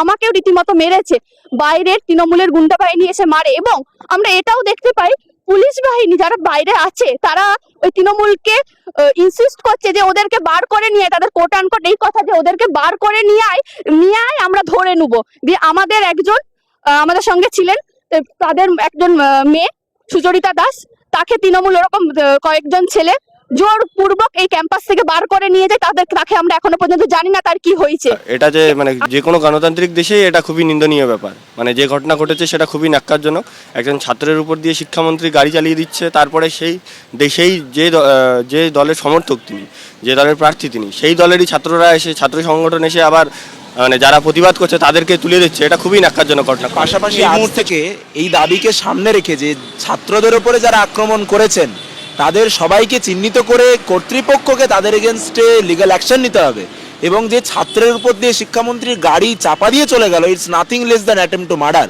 আমাকেও রীতিমতো মেরেছে। বাইরের তৃণমূলের গুন্ডা বাহিনী এসে মারে এবং আমরা এটাও দেখতে পাই পুলিশ বাহিনী যারা বাইরে আছে, তারা ওই তৃণমূলকে ইনসিস্ট করছে যে ওদেরকে বার করে নিয়ে তাদের কোট আনকোট এই কথা যে ওদেরকে বার করে নিয়ে আয় নিয়ে আয়, আমরা ধরে নেব। দিয়ে আমাদের একজন আমাদের সঙ্গে ছিলেন তাদের একজন মেয়ে সুচরিতা দাস, তাকে তৃণমূল ওরকম কয়েকজন ছেলে জোর পূর্বক এই ক্যাম্পাস থেকে বার করে নিয়ে যায় তাদের তাকে আমরা এখনও পর্যন্ত জানি না তার কি হয়েছে। এটা যে মানে যে কোনো গণতান্ত্রিক দেশেই এটা খুবই নিন্দনীয় ব্যাপার। মানে যে ঘটনা ঘটেছে সেটা খুবই ন্যাক্কারজনক। একজন ছাত্রের উপর দিয়ে শিক্ষামন্ত্রী গাড়ি চালিয়ে দিচ্ছে তারপরে সেই দেশেই যে যে দলের সমর্থক তিনি যে দলের প্রার্থী তিনি সেই দলেরই ছাত্ররা এসে ছাত্র সংগঠন এসে আবার মানে যারা প্রতিবাদ করছে তাদেরকে তুলে দিচ্ছে। এটা খুবই ন্যাক্কারজনক ঘটনা। পাশাপাশি এই আজ থেকে এই দাবিকে সামনে রেখে যে ছাত্রদের উপরে যারা আক্রমণ করেছেন তাদের সবাইকে চিহ্নিত করে কর্তৃপক্ষকে তাদের এগেনস্টে লিগাল অ্যাকশন নিতে হবে। এবং যে ছাত্রের উপর দিয়ে শিক্ষামন্ত্রীর গাড়ি চাপা দিয়ে চলে গেল it's nothing less than attempt to murder